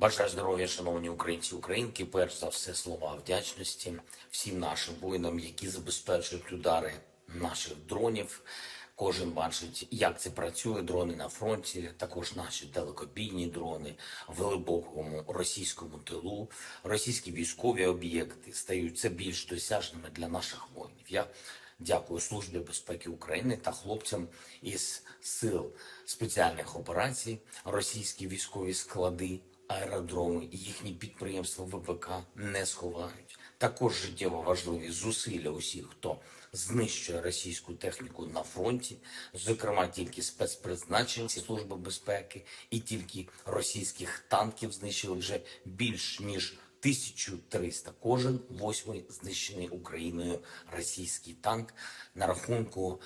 Бажаю здоров'я, шановні українці, українки. Перш за все, слова вдячності всім нашим воїнам, які забезпечують удари наших дронів. Кожен бачить, як це працює. Дрони на фронті, також наші далекобійні дрони в глибокому російському тилу. Російські військові об'єкти стають все більш досяжними для наших воїнів. Я дякую Службі безпеки України та хлопцям із сил спеціальних операцій, російські військові склади, аеродроми і їхні підприємства ВПК не сховають. Також життєво важливі зусилля усіх, хто знищує російську техніку на фронті, зокрема тільки спецпризначенці Служби безпеки, і тільки російських танків знищили вже більш ніж 1300. Кожен восьмий знищений Україною російський танк на рахунку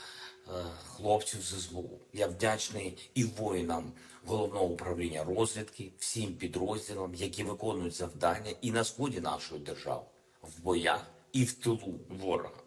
е, хлопців з СБУ. Я вдячний і воїнам головного управління розвідки, всім підрозділам, які виконують завдання і на сході нашої держави, в боях і в тилу ворога.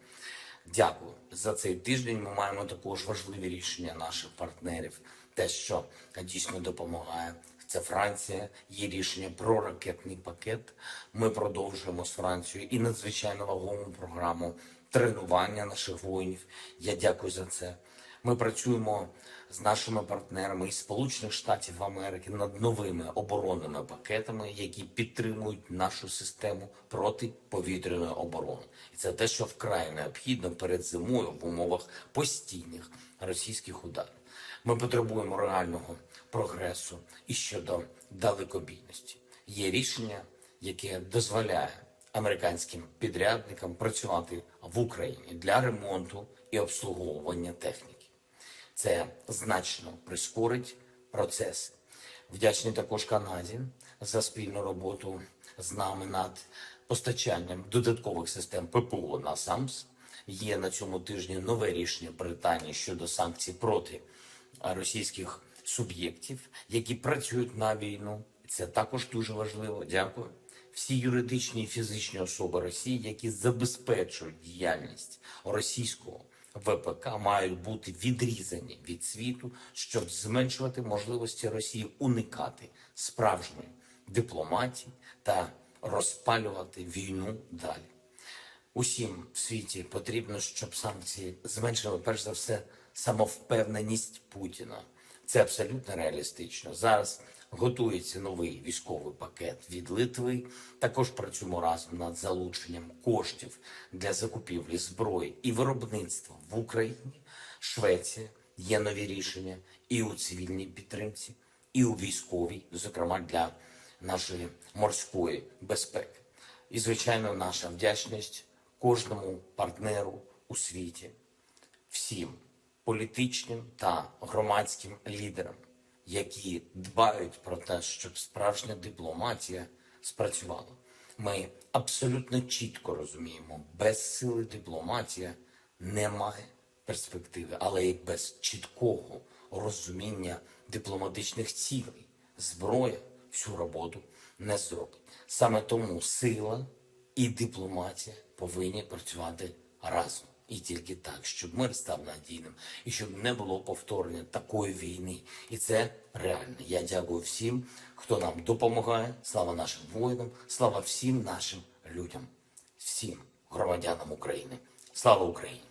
Дякую за цей тиждень. Ми маємо також важливі рішення наших партнерів. Те, що дійсно допомагає, це Франція. Є рішення про ракетний пакет. Ми продовжуємо з Францією і надзвичайно вагому програму тренування наших воїнів. Я дякую за це. Ми працюємо з нашими партнерами із Сполучених Штатів Америки над новими оборонними пакетами, які підтримують нашу систему протиповітряної оборони. І це те, що вкрай необхідно перед зимою в умовах постійних російських ударів. Ми потребуємо реального прогресу і щодо далекобійності. Є рішення, яке дозволяє американським підрядникам працювати в Україні для ремонту і обслуговування техніки. Це значно прискорить процес. Вдячний також Канаді за спільну роботу з нами над постачанням додаткових систем ППО на САМС. Є на цьому тижні нове рішення Британії щодо санкцій проти російських суб'єктів, які працюють на війну. Це також дуже важливо. Дякую. Всі юридичні і фізичні особи Росії, які забезпечують діяльність російського ВПК, мають бути відрізані від світу, щоб зменшувати можливості Росії уникати справжньої дипломатії та розпалювати війну далі. Усім в світі потрібно, щоб санкції зменшили перш за все самовпевненість Путіна. Це абсолютно реалістично. Зараз готується новий військовий пакет від Литви. Також працюємо разом над залученням коштів для закупівлі зброї і виробництва в Україні. Швеція є нові рішення і у цивільній підтримці, і у військовій, зокрема для нашої морської безпеки. І, звичайно, наша вдячність кожному партнеру у світі, всім політичним та громадським лідерам, які дбають про те, щоб справжня дипломатія спрацювала. Ми абсолютно чітко розуміємо, без сили дипломатія немає перспективи, але і без чіткого розуміння дипломатичних цілей зброя всю роботу не зробить. Саме тому сила і дипломатія повинні працювати разом. І тільки так, щоб мир став надійним і щоб не було повторення такої війни. І це реально. Я дякую всім, хто нам допомагає. Слава нашим воїнам, слава всім нашим людям, всім громадянам України. Слава Україні!